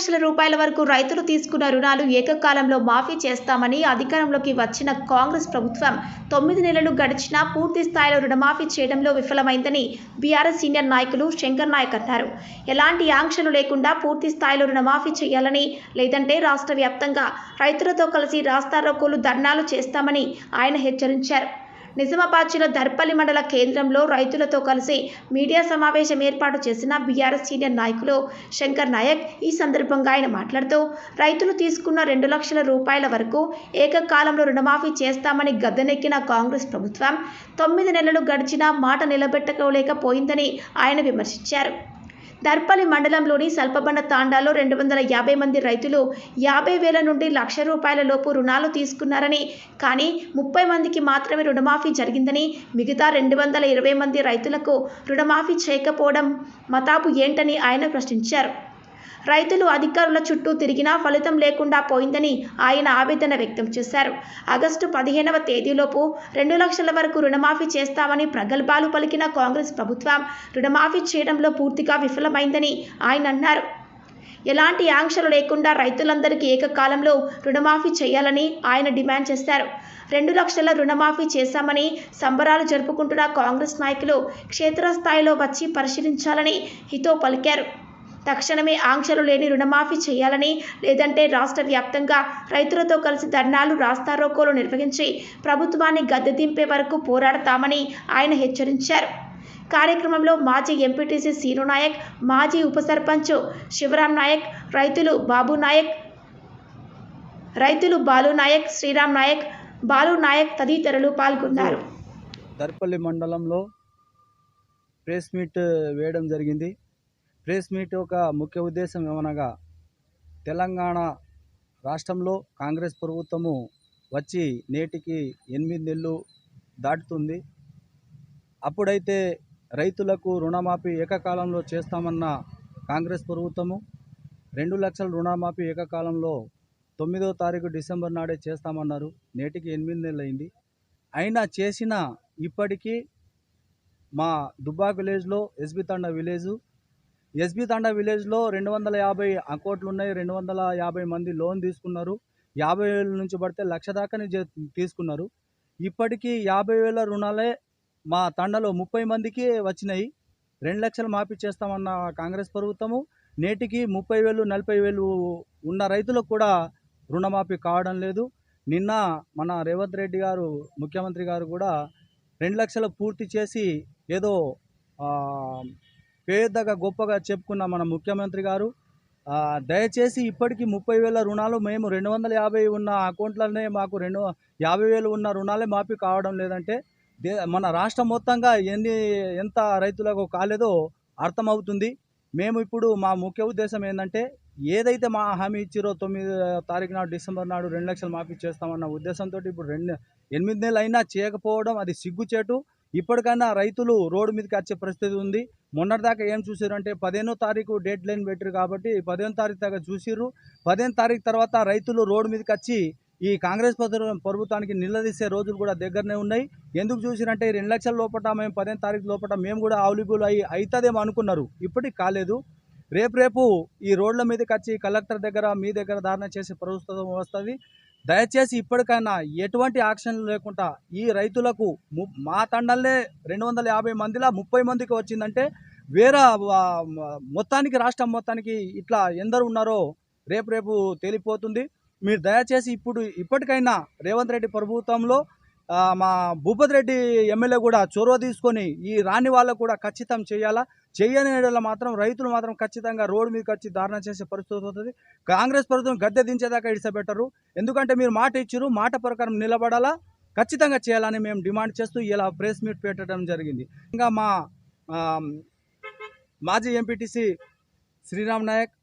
లక్షల రూపాయల వరకు రైతులు తీసుకున్న రుణాలు ఏకకాలంలో మాఫీ చేస్తామని అధికారంలోకి వచ్చిన కాంగ్రెస్ ప్రభుత్వం తొమ్మిది నెలలు గడిచినా పూర్తి స్థాయిలో రుణమాఫీ చేయడంలో విఫలమైందని బీఆర్ఎస్ సీనియర్ నాయకులు శంకర్ నాయక్ అన్నారు. ఎలాంటి ఆంక్షలు లేకుండా పూర్తి స్థాయిలో రుణమాఫీ చేయాలని లేదంటే రాష్ట్ర వ్యాప్తంగా రైతులతో కలిసి రాస్తారోకోలు ధర్నాలు చేస్తామని ఆయన హెచ్చరించారు. నిజామాబాద్ జిల్లా దర్పల్లి మండల కేంద్రంలో రైతులతో కలిసి మీడియా సమావేశం ఏర్పాటు చేసిన బీఆర్ఎస్ సీనియర్ నాయకులు శంకర్ నాయక్ ఈ సందర్భంగా ఆయన మాట్లాడుతూ రైతులు తీసుకున్న రెండు లక్షల రూపాయల వరకు ఏకకాలంలో రుణమాఫీ చేస్తామని గద్దెనెక్కిన కాంగ్రెస్ ప్రభుత్వం తొమ్మిది నెలలు గడిచినా మాట నిలబెట్టుకోలేకపోయిందని ఆయన విమర్శించారు. దర్పల్లి మండలంలోని సల్పబండ తాండాలో రెండు వందల యాభై మంది రైతులు యాభై వేల నుండి లక్ష రూపాయల లోపు రుణాలు తీసుకున్నారని కానీ ముప్పై మందికి మాత్రమే రుణమాఫీ జరిగిందని మిగతా రెండు వందల ఇరవై మంది రైతులకు రుణమాఫీ చేయకపోవడం మతాపు ఏంటని ఆయన ప్రశ్నించారు. రైతులు అధికారుల చుట్టూ తిరిగినా ఫలితం లేకుండా పోయిందని ఆయన ఆవేదన వ్యక్తం చేశారు. ఆగస్టు పదిహేనవ తేదీలోపు రెండు లక్షల వరకు రుణమాఫీ చేస్తామని ప్రగల్భాలు పలికిన కాంగ్రెస్ ప్రభుత్వం రుణమాఫీ చేయడంలో పూర్తిగా విఫలమైందని ఆయన అన్నారు. ఎలాంటి ఆంక్షలు లేకుండా రైతులందరికీ ఏకకాలంలో రుణమాఫీ చేయాలని ఆయన డిమాండ్ చేశారు. రెండు లక్షల రుణమాఫీ చేశామని సంబరాలు జరుపుకుంటున్న కాంగ్రెస్ నాయకులు క్షేత్రస్థాయిలో వచ్చి పరిశీలించాలని హితో పలికారు. తక్షణమే ఆంక్షలు లేని రుణమాఫీ చేయాలని లేదంటే రాష్ట్ర వ్యాప్తంగా రైతులతో కలిసి ధర్నాలు రాస్తారోకోలు నిర్వహించి ప్రభుత్వాన్ని గద్దె దింపే వరకు పోరాడతామని ఆయన హెచ్చరించారు. కార్యక్రమంలో మాజీ ఎంపీటీసీ సీను నాయక్ మాజీ ఉప సర్పంచ్ శివరాం నాయక్ రైతులు బాబు నాయక్ రైతులు బాలు నాయక్ శ్రీరామ్ నాయక్ బాలు నాయక్ తదితరులు పాల్గొన్నారు. దర్పల్లి మండలంలో ప్రెస్ మీట్ వేయడం జరిగింది. ప్రెస్ మీట్ ఒక ముఖ్య ఉద్దేశం ఏమనగా తెలంగాణ రాష్ట్రంలో కాంగ్రెస్ ప్రభుత్వము వచ్చి నేటికి ఎనిమిది నెలలు దాటుతుంది. అప్పుడైతే రైతులకు రుణమాఫీ ఏకకాలంలో చేస్తామన్న కాంగ్రెస్ ప్రభుత్వము రెండు లక్షల రుణమాఫీ ఏకకాలంలో తొమ్మిదో తారీఖు డిసెంబర్ నాడే చేస్తామన్నారు. నేటికి ఎనిమిది నెలలు అయింది అయినా చేసిన ఇప్పటికీ మా దుబ్బా విలేజ్లో SB Thanda village SB Thanda విలేజ్లో రెండు వందల యాభై అకౌంట్లు ఉన్నాయి రెండు వందల యాభై మంది లోన్ తీసుకున్నారు. యాభై వేల నుంచి పడితే లక్ష దాకానే తీసుకున్నారు. ఇప్పటికీ యాభై వేల రుణాలే మా తండలో ముప్పై మందికి వచ్చినాయి. రెండు లక్షలు మాఫీ చేస్తామన్న కాంగ్రెస్ ప్రభుత్వము నేటికి ముప్పై వేలు నలభై వేలు ఉన్న రైతులకు కూడా రుణమాఫీ కావడం లేదు. నిన్న మన రేవంత్ రెడ్డి గారు ముఖ్యమంత్రి గారు కూడా రెండు లక్షలు పూర్తి చేసి ఏదో పేదగా గొప్పగా చెప్పుకున్న మన ముఖ్యమంత్రి గారు దయచేసి ఇప్పటికీ ముప్పై వేల రుణాలు మేము రెండు వందల యాభై ఉన్న అకౌంట్లనే మాకు రెండు యాభై వేలు ఉన్న రుణాలే మాఫీ కావడం లేదంటే దే మన రాష్ట్రం మొత్తంగా ఎన్ని ఎంత రైతులకు కాలేదో అర్థమవుతుంది. మేము ఇప్పుడు మా ముఖ్య ఉద్దేశం ఏంటంటే ఏదైతే మా హామీ ఇచ్చిరో తొమ్మిది తారీఖు నాడు డిసెంబర్ నాడు రెండు లక్షలు మాఫీ చేస్తామన్న ఉద్దేశంతో ఇప్పుడు రెండు ఎనిమిది నెలలు అయినా చేయకపోవడం అది సిగ్గుచేటు. ఇప్పటికైనా రైతులు రోడ్డు మీదకి వచ్చే పరిస్థితి ఉంది. మొన్నటిదాకా ఏం చూసారు అంటే పదిహేనో తారీఖు డేట్ లైన్ పెట్టారు కాబట్టి పదిహేను తారీఖు దాకా చూసిర్రు. పదిహేను తారీఖు తర్వాత రైతులు రోడ్డు మీదకి వచ్చి ఈ కాంగ్రెస్ ప్రభుత్వానికి నిలదీసే రోజులు కూడా దగ్గరనే ఉన్నాయి. ఎందుకు చూసిరంటే రెండు లక్షల లోపల మేము పదిహేను తారీఖు లోపల మేము కూడా అవైలబుల్ అయ్యి అవుతుందేమో అనుకున్నారు. ఇప్పటికి కాలేదు. రేపు రేపు ఈ రోడ్ల మీదకి వచ్చి కలెక్టర్ దగ్గర మీ దగ్గర ధారణ చేసే ప్రభుత్వం వస్తుంది. దయచేసి ఇప్పటికైనా ఎటువంటి యాక్షన్లు లేకుండా ఈ రైతులకు ము- మా తండల్లే రెండు వందల యాభై మందిలా ముప్పై మందికి వచ్చిందంటే వేరే మొత్తానికి రాష్ట్రం మొత్తానికి ఇట్లా ఎందరు ఉన్నారో రేపు రేపు తేలిపోతుంది. మీరు దయచేసి ఇప్పుడు ఇప్పటికైనా రేవంత్ రెడ్డి ప్రభుత్వంలో మా భూపతి రెడ్డి ఎమ్మెల్యే కూడా చొరవ తీసుకొని ఈ రాని వాళ్ళకు కూడా ఖచ్చితం చేయాలా? చేయని యెడల మాత్రం రైతులు మాత్రం ఖచ్చితంగా రోడ్డు మీదకి వచ్చి ధారణ చేసే పరిస్థితి అవుతుంది. కాంగ్రెస్ ప్రభుత్వం గద్దె దించేదాకా ఇడిసబెట్టరు. ఎందుకంటే మీరు మాట ఇచ్చారు మాట ప్రకారం నిలబడాలా ఖచ్చితంగా చేయాలని మేము డిమాండ్ చేస్తూ ఇలా ప్రెస్ మీట్ పెట్టడం జరిగింది. ఇంకా మా మాజీ ఎంపీటీసీ శ్రీరామ్ నాయక్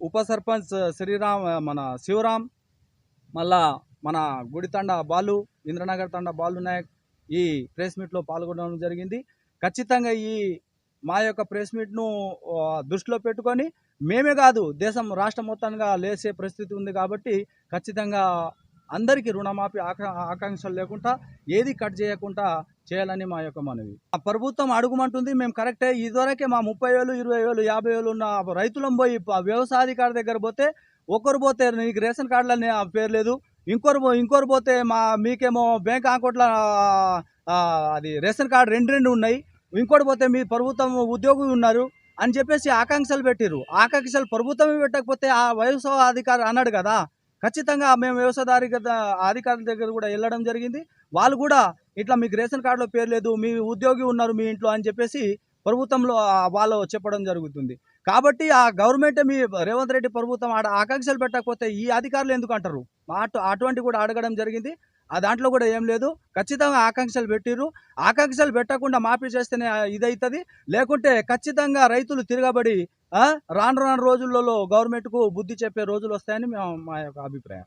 ఉప సర్పంచ్ శ్రీరామ్ మన శివరామ్ మళ్ళా మన గుడితండ బాలు ఇంద్రనగర్ తండ బాలు నాయక్ ఈ ప్రెస్ మీట్లో పాల్గొనడం జరిగింది. ఖచ్చితంగా ఈ మా యొక్క ప్రెస్ మీట్ను దృష్టిలో పెట్టుకొని మేమే కాదు దేశం రాష్ట్రం మొత్తంగా లేసే పరిస్థితి ఉంది కాబట్టి ఖచ్చితంగా అందరికీ రుణమాఫీ ఆకాంక్షలు లేకుండా ఏది కట్ చేయకుండా చేయాలని మా యొక్క మనవి. ఆ ప్రభుత్వం అడుగుమంటుంది మేము కరెక్టే ఇదివరకే మా ముప్పై వేలు ఇరవై వేలు యాభై వేలు ఉన్న రైతులం పోయి వ్యవసాయాధికారి దగ్గర పోతే ఒకరు పోతే నీకు రేషన్ కార్డులని ఆ పేరు లేదు ఇంకోరు పో- పోతే మా మీకేమో బ్యాంక్ అకౌంట్లో అది రేషన్ కార్డు రెండు రెండు ఉన్నాయి ఇంకోటి పోతే మీ ప్రభుత్వం ఉద్యోగులు ఉన్నారు అని చెప్పేసి ఆకాంక్షలు పెట్టిరు ఆకాంక్షలు ప్రభుత్వమే పెట్టకపోతే ఆ వ్యవసాయ అధికారి అన్నాడు కదా. ఖచ్చితంగా మేము వ్యవసాయ అధికారుల దగ్గర కూడా వెళ్ళడం జరిగింది. వాళ్ళు కూడా ఇట్లా మీకు రేషన్ కార్డులో పేరు లేదు మీ ఉద్యోగి ఉన్నారు మీ ఇంట్లో అని చెప్పేసి ప్రభుత్వంలో వాళ్ళు చెప్పడం జరుగుతుంది. కాబట్టి ఆ గవర్నమెంట్ మీ రేవంత్ రెడ్డి ప్రభుత్వం ఆడ ఆకాంక్షలు పెట్టకపోతే ఈ అధికారులు ఎందుకు అంటారు? అటు అటువంటి కూడా అడగడం జరిగింది. ఆ దాంట్లో కూడా ఏం లేదు. ఖచ్చితంగా ఆకాంక్షలు పెట్టిర్రు. ఆకాంక్షలు పెట్టకుండా మాఫీ చేస్తేనే ఇదవుతుంది లేకుంటే ఖచ్చితంగా రైతులు తిరగబడి రాను రాను రోజులలో గవర్నమెంట్కు బుద్ధి చెప్పే రోజులు వస్తాయని మేము మా యొక్క అభిప్రాయం.